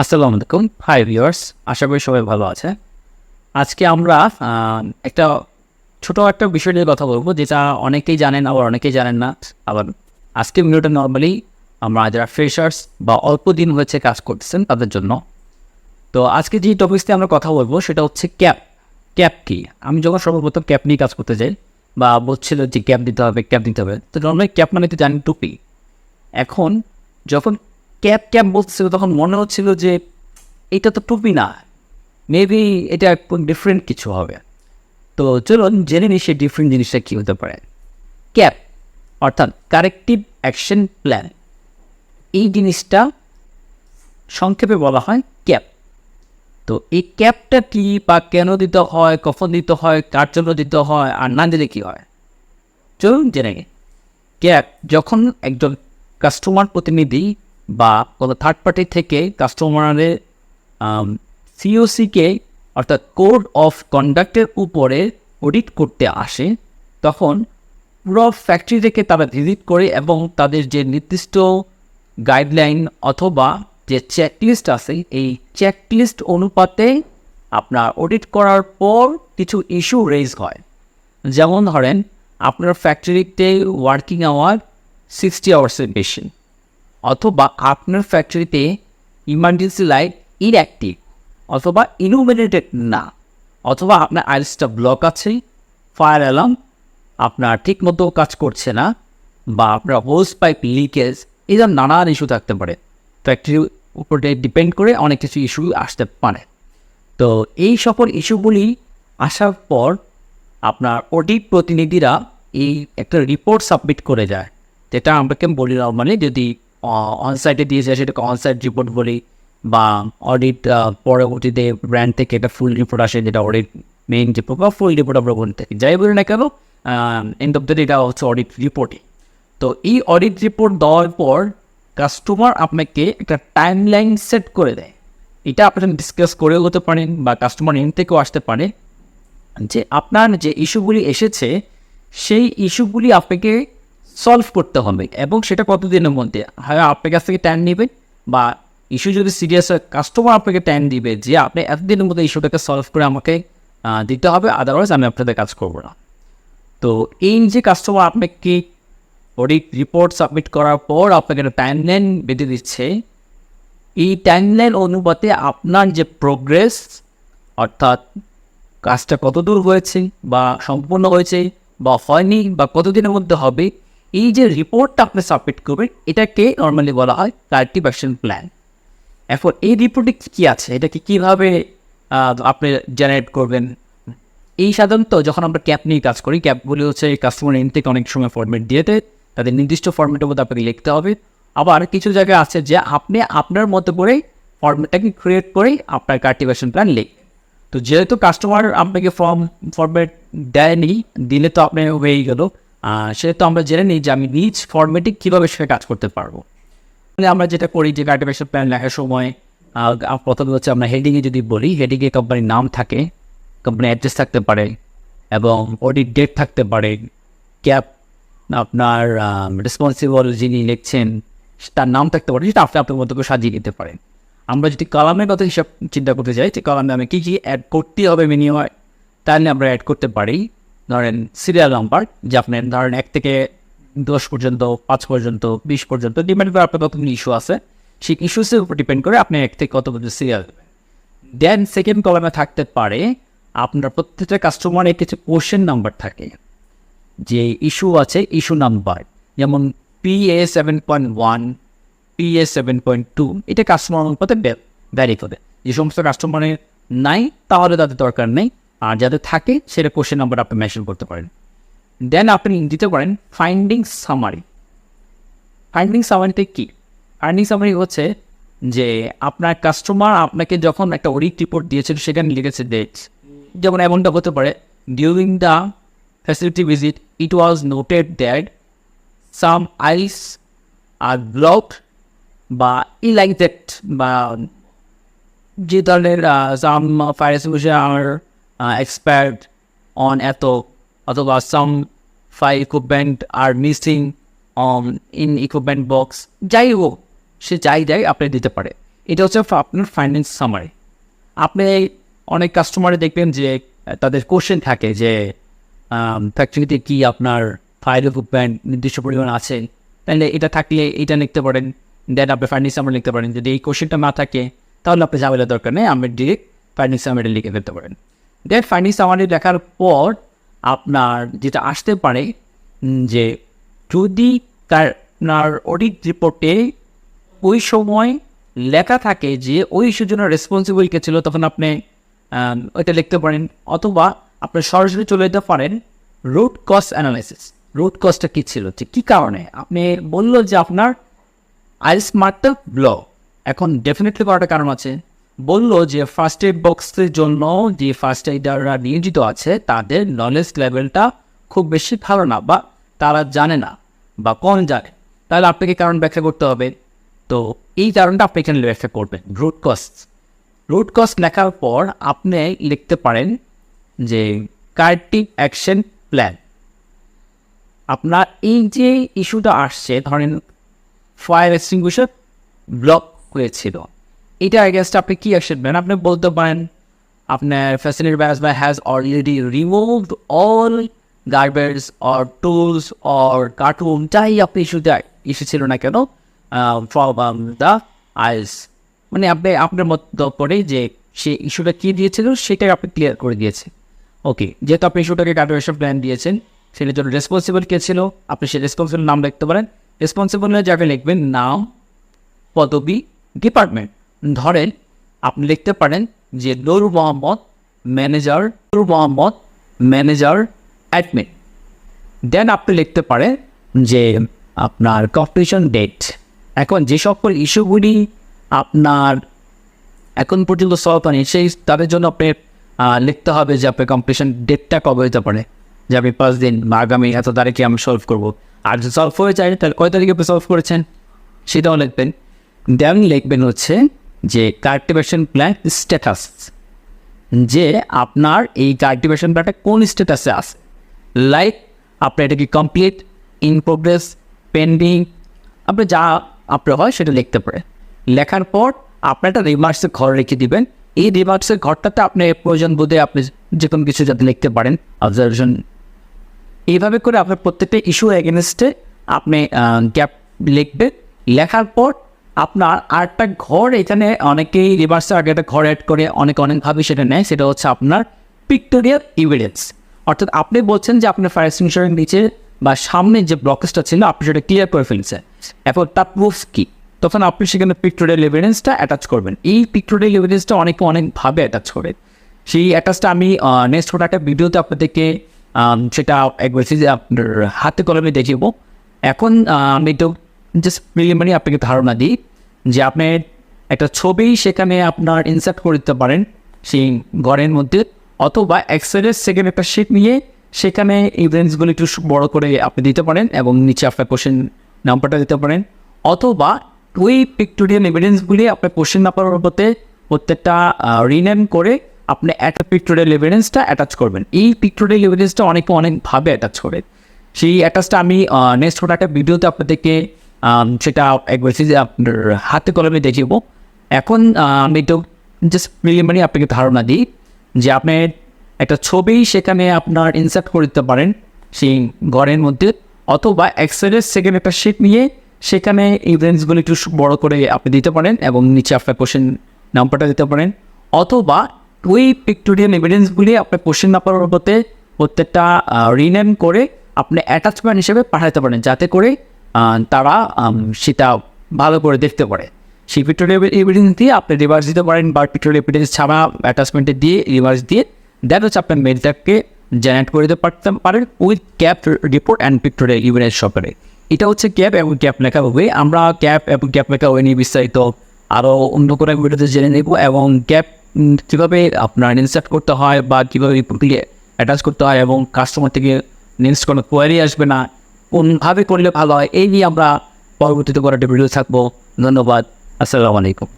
আসসালামু আলাইকুম। Hi viewers আশা করি সবাই ভালো আছে। আজকে আমরা একটা ছোট একটা বিষয় নিয়ে কথা বলব, যেটা অনেকেই জানেন, আবার অনেকেই জানেন না। আবার আজকে ভিডিওটা নর্মালি আমরা যারা ফ্রেশার্স বা অল্প দিন হয়েছে কাজ করতেছেন, তাদের জন্য। তো আজকে যে টপিক্স নিয়ে আমরা কথা বলব, সেটা হচ্ছে ক্যাপ ক্যাপ কি? আমি যখন সর্বপ্রথম ক্যাপ নিয়ে কাজ করতে যাই, বা বলছিল যে ক্যাপ দিতে হবে ক্যাপ দিতে হবে, তো নর্মালি ক্যাপ মানে তো জানি টুপি। এখন যখন ক্যাপ ক্যাপ বলছিল তখন মনে হচ্ছিল যে এটা তো টুপি না মেবি এটা ডিফারেন্ট কিছু হবে। তো চলুন জেনে নিই সে ডিফারেন্ট জিনিসটা কী হতে পারে। ক্যাপ অর্থাৎ কারেক্টিভ অ্যাকশন প্ল্যান। এই জিনিসটা সংক্ষেপে বলা হয় ক্যাপ তো এই ক্যাপটা কি বা কেন দিতে হয়, কখন দিতে হয়, কার জন্য দিতে হয়, আর না দিলে কী হয়? চলুন জেনে ক্যাপ যখন একজন কাস্টমার প্রতিনিধি বা কোনো থার্ড পার্টি থেকে কাস্টমারের সিওসিকে অর্থাৎ কোড অফ কন্ডাক্টের উপরে অডিট করতে আসে, তখন পুরো ফ্যাক্টরি থেকে তারা ভিজিট করে এবং তাদের যে নির্দিষ্ট গাইডলাইন অথবা যে চেকলিস্ট আছে, এই চেকলিস্ট অনুপাতে আপনার অডিট করার পর কিছু ইস্যু রেজ হয়। যেমন ধরেন, আপনার ফ্যাক্টরিতে ওয়ার্কিং আওয়ার সিক্সটি আওয়ার্সের বেশি। অথবা আপনার ফ্যাক্টরিতে ইমার্জেন্সি লাইট ইনঅ্যাক্টিভ অথবা ইলুমিনেটেড না, অথবা আপনার আইলসটা ব্লক আছে ফায়ার অ্যালার্ম আপনার ঠিকমতো কাজ করছে না, বা আপনার হোস পাইপ লিকেজ ধরনের নানান ইস্যু থাকতে পারে। ফ্যাক্টরির উপরে ডিপেন্ড করে অনেক কিছু ইস্যু আসতে পারে। তো এই সকল ইস্যুগুলি আসার পর আপনার অডিট প্রতিনিধিরা এই একটা রিপোর্ট সাবমিট করে যায়, যেটা আমাকে বলি মানে যদি অনসাইটে দিয়ে যায়, সেটাকে অনসাইট রিপোর্ট বলি বা অডিট পরবর্তীতে ব্র্যান্ড থেকে একটা ফুল রিপোর্ট আসে যেটা অডিট মেইন রিপোর্ট বা ফুল রিপোর্ট আমরা বলে থাকি। যাই বলি না কেন এন্ড অফ দ্য ডে এটা হচ্ছে অডিট রিপোর্টই তো এই অডিট রিপোর্ট দেওয়ার পর কাস্টমার আপনাকে একটা টাইম লাইন সেট করে দেয়। এটা আপনারা ডিসকাস করেও হতে পারেন বা কাস্টমার এন থেকেও আসতে পারে, যে আপনার যে ইস্যুগুলি এসেছে, সেই ইস্যুগুলি আপনাকে সলভ করতে হবে। এবং সেটা কতদিনের মধ্যে? হয় আপনার কাছ থেকে টাইম নেবে বা ইস্যু যদি সিরিয়াস হয় কাস্টমার আপনাকে টাইম দিবে যে আপনি এতদিনের মধ্যে ইস্যুটাকে সলভ করে আমাকে দিতে হবে আদারওয়াইজ আমি আপনাদের কাজ করব না। তো এই যে কাস্টমার আপনাকে অডিট রিপোর্ট সাবমিট করার পর আপনাকে একটা টাইমলাইন বেঁধে দিচ্ছে, এই টাইমলাইন অনুপাতে আপনার যে প্রোগ্রেস অর্থাৎ কাজটা কতদূর হয়েছে বা সম্পূর্ণ হয়েছে বা হয়নি বা কতদিনের মধ্যে হবে এই যে রিপোর্টটা আপনি সাবমিট করবেন, এটাকে নর্মালি বলা হয় কারেক্টিভ অ্যাকশন প্ল্যান এখন এই রিপোর্টে কী কী আছে? এটাকে কীভাবে আপনি জেনারেট করবেন? এই সাধারণত যখন আমরা ক্যাপ নিয়ে কাজ করি ক্যাপগুলি হচ্ছে কাস্টমার এন থেকে অনেক সময় ফরম্যাট দিয়ে দেয়, তাদের নির্দিষ্ট ফরম্যাটের মধ্যে আপনাকে লিখতে হবে। আবার কিছু জায়গায় আছে যে আপনি আপনার মতো করে ফরম্যাটটাকে ক্রিয়েট করে আপনার কার্টিভেশন প্ল্যান লিখবেন। তো যেহেতু কাস্টমার আপনাকে ফর্ম ফরম্যাট দেয়নি, দিলে তো আপনার হয়েই গেল। আহ, সেহেতু আমরা জেনে নিই যে আমি নিজ ফরম্যাটে কীভাবে সে কাজ করতে পারব। মানে আমরা যেটা করি যে কার্টিভেশন প্ল্যান লেখার সময় প্রথমে হচ্ছে আমরা হেডিংয়ে যদি বলি হেডিংয়ে কোম্পানির নাম থাকে কোম্পানি অ্যাড্রেস থাকতে পারে এবং অডিট ডেট থাকতে পারে ক্যাপ আপনার রেসপন্সিবল যিনি লিখছেন তার নাম থাকতে পারে সেটা আপনি আপনার মতো করে সাজিয়ে নিতে পারেন। আমরা যদি কলামের কথা হিসাব চিন্তা করতে চাই যে কলামে আমি কী কী অ্যাড করতে হবে মিনিমাম তাহলে আমরা অ্যাড করতে পারি। ধরেন সিরিয়াল নাম্বার, যে আপনি ধরেন এক থেকে দশ পর্যন্ত, পাঁচ পর্যন্ত, বিশ পর্যন্ত ডিপেন্ড করে আপনার কতগুলো ইস্যু আছে, সেই ইস্যুসের উপর ডিপেন্ড করে আপনি এক থেকে কত পর্যন্ত সিরিয়াল দেবেন দেন সেকেন্ড কলামে থাকতে পারে আপনার প্রত্যেকটা কাস্টমারের কিছু কোশ্চেন নাম্বার থাকে, যে ইস্যু আছে ইস্যু নাম্বার যেমন P A seven point one P A seven point two এটা কাস্টমার অনুপাতে ভ্যারি করে। যে সমস্ত কাস্টমারের নাই, তাহলে তাদের দরকার নেই আর যাদের থাকে, সেটা কোশ্চেন নাম্বার আপনি মেনশন করতে পারেন। দেন আপনি দিতে পারেন ফাইন্ডিং সামারি ফাইন্ডিং সামারিতে কি? ফাইন্ডিং সামারি হচ্ছে যে আপনার কাস্টমার আপনাকে যখন একটা অডিট রিপোর্ট দিয়েছেন সেখানে লিখেছে ডেট যেমন এমনটা হতে পারে during the facility visit it was noted that some ice are block বা ই বা যে ধরনের সাম ফায়ার এক্সপায়ার্ড অন এত অথবা some fire equipment are missing on in equipment box যাই হোক সে যাই দেয় আপনি দিতে পারে। এটা হচ্ছে আপনার ফাইন্যান্স সামারি আপনি অনেক কাস্টমারে দেখবেন যে, তাদের কোশ্চেন থাকে যে ফ্যাক্টরিতে কি আপনার ফাইল ইকুইপমেন্ট নির্দিষ্ট পরিমাণ আছে। তাহলে এটা থাকলে এটা লিখতে পারেন। দেন আপনি ফাইন্যান্স সামারি লিখতে পারেন। যদি এই কোশ্চেনটা না থাকে, তাহলে আপনি ঝামেলা দরকার নেই। আপনি ডিরেক্ট ফাইন্যান্স সামারি লিখে ফেলতে পারেন। দেন ফাইন্যান্স সামারি লেখার পর আপনার যেটা আসতে পারে যে যদি তার, আপনার অডিট রিপোর্টে ওই সময় লেখা থাকে যে ওই ইস্যুর জন্য রেসপন্সিবল কে ছিল, তখন আপনি ওইটা লিখতে পারেন। অথবা আপনি সরাসরি চলে যেতে পারেন রুট কস্ট অ্যানালাইসিস রুট কস্টটা কী ছিল? যে কী কারণে? আপনি বলল যে আপনার আইস মার্কটা ব্ল এখন ডেফিনেটলি করাটা কারণ আছে। বলল যে ফার্স্ট এড বক্সের জন্য যে ফার্স্ট এইডাররা নিয়োজিত আছে, তাদের নলেজ লেভেলটা খুব বেশি ভালো না, বা তারা জানে না, বা কম জানে। তাহলে আপনাকে কারণ ব্যাখ্যা করতে হবে। তো এই কারণটা আপনি এখানে ব্যাখ্যা করবেন রুট কস্ট রুট কস্ট লেখার পর আপনি লিখতে পারেন যে কার্টিভ অ্যাকশন প্ল্যান। আপনার এই যে ইস্যুটা আসছে, ধরেন ফায়ার এক্সটিংগুইশার ব্লক হয়েছিল। এটা অ্যাগেনস্ট আপনি কি অ্যাকশন নেন আপনি বলতে পারেন, আপনার facility management has already removed all garbage or tools or carton যাই আপনি ইস্যুতে ইস্যু ছিল না কেন ফ্রম দ্য আইস মানে আপনি, আপনার মতো করে যে সে ইস্যুটা কী দিয়েছিল, সেটাই আপনি ক্লিয়ার করে দিয়েছে। ওকে যেহেতু আপনি ইস্যুটাকে গ্রাজুয়েশন প্ল্যান দিয়েছেন, সেটার জন্য রেসপন্সিবল কে ছিল? আপনি সেই রেসপন্সিবল নাম লিখতে পারেন। রেসপন্সিবলের জায়গায় লিখবেন নাম, পদবি ডিপার্টমেন্ট ধরেন আপনি লিখতে পারেন যে Nur Mohammad manager Nur Mohammad manager admin then আপনি লিখতে পারেন যে আপনার কম্পিটিশন ডেট এখন যে সকল ইস্যুগুলি আপনার এখন পর্যন্ত সলভ হয়নি, সেই তাদের জন্য আপনি লিখতে হবে যে আপনার কম্পিটিশন ডেটটা কবে হতে পারে। যে আপনি পাঁচ দিন বা আগামী এত তারিখে আমি সলভ করব। আর যদি সলভ হয়ে যায়, তাহলে কয় তারিখে আপনি সলভ করেছেন? সেটাও লিখবেন। দেন লিখবেন হচ্ছে যে কাল্টিভেশন প্ল্যান স্ট্যাটাস যে আপনার এই কাল্টিভেশন প্ল্যানটা কোন স্ট্যাটাসে আছে? লাইক আপনার এটা কি কমপ্লিট ইন প্রোগ্রেস পেন্ডিং আপনি যা আপনার হয় সেটা লিখতে পারে লেখার পর আপনার একটা রিমার্কসের ঘর রেখে দিবেন। এই রিমার্কসের ঘরটাতে আপনি প্রয়োজন বোধে আপনি যে কোনো কিছু যাতে লিখতে পারেন। অবজারভেশন এইভাবে করে আপনার প্রত্যেকটা ইস্যু এগেনস্টে আপনি গ্যাপ লিখবেন। লেখার পর আপনার আরেকটা ঘর, এখানে অনেকেই রিভার্সে আগে একটা ঘর অ্যাড করে অনেক অনেকভাবে সেটা নেয়, সেটা হচ্ছে আপনার পিক্টোরিয়াল ইভিডেন্স অর্থাৎ আপনি বলছেন যে আপনার ফায়ার এক্সটিংশনের নিচে বা সামনে যে ব্লকেজটা ছিল, আপনি সেটা ক্লিয়ার করে ফেলছেন। এখন তার প্রুফ কী? তখন আপনি সেখানে পিক্টোরিয়াল এভিডেন্সটা অ্যাটাচ করবেন। এই পিক্টোরিয়াল এভিডেন্সটা অনেকে অনেকভাবে অ্যাটাচ করে। সেই অ্যাটাচটা আমি নেক্সট কোনো একটা ভিডিওতে আপনাদেরকে সেটা একবার আপনার হাতে কলমে দেখিয়ে এখন আমি তো জাস্ট প্রিলিমিনারি আপনাকে ধারণা দিই যে আপনি একটা ছবি সেখানে আপনার ইনসার্ট করে দিতে পারেন সেই ঘরের মধ্যে অথবা এক্সেলের সেকেন্ড একটা শিট নিয়ে সেখানে ইভেন্টসগুলো একটু বড় করে আপনি দিতে পারেন এবং নিচে আপনার কোশ্চেন নাম্বারটা দিতে পারেন। অথবা ওই পিক্টোরিয়াল এভিডেন্সগুলি আপনার কোশ্চেন নাম্বার মধ্যে প্রত্যেকটা রিনেম করে আপনি একটা পিক্টোরিয়াল এভিডেন্সটা অ্যাটাচ করবেন। এই পিক্টোরিয়াল এভিডেন্সটা অনেকে অনেকভাবে অ্যাটাচ করে। সেই অ্যাটাচটা আমি নেক্সট কোনো একটা ভিডিওতে আপনাদেরকে সেটা একবার আপনার হাতে কলমে দেখিয়ে এখন আমি তো জাস্ট প্রিলিমিনারি আপনাকে ধারণা দিই যে আপনি একটা ছবি সেখানে আপনার ইনসার্ট করে দিতে পারেন সেই ঘরের মধ্যে, অথবা এক্সেলের সেকেন্ড একটা শিট নিয়ে সেখানে ইভেন্টসগুলো একটু বড় করে আপনি দিতে পারেন এবং নিচে আপনার কোশ্চেন নাম্বারটা দিতে পারেন। অথবা ওই পিক্টোরিয়াল এভিডেন্সগুলি আপনার কোশ্চেন নাম্বার মধ্যে প্রত্যেকটা রিনেম করে আপনি অ্যাটাচমেন্ট হিসেবে পাঠাতে পারেন। যাতে করে তারা সেটা ভালো করে দেখতে পারে। সেই পিক্টোরিয়াল এভিডেন্স দিয়ে আপনি রিভার্স দিতে পারেন বা পিক্টোরিয়াল এভিডেন্স ছাড়া অ্যাটাচমেন্টে দিয়ে রিভার্স দিয়ে দেন হচ্ছে আপনার মেলটাকে জেনারেট করে দিতে পারতে পারেন with CAP report and pictorial evidence সহকারে এটা হচ্ছে ক্যাপ এবং ক্যাপ লেখা হবে আমরা ক্যাপ এবং ক্যাপ লেখা হবে নিয়ে বিস্তারিত আরও অন্য কোনো ভিডিওতে জেনে নেব এবং ক্যাপ কীভাবে আপনার ইনসার্ট করতে হয় বা কীভাবে অ্যাটাচ করতে হয় এবং কাস্টমার থেকে নেক্সট কোনো কোয়ারি আসবে না। কোনভাবে করলে ভালো হয়। এই নিয়ে আমরা পরবর্তীতে করাটা ভিডিও থাকব। ধন্যবাদ। আসসালামু আলাইকুম।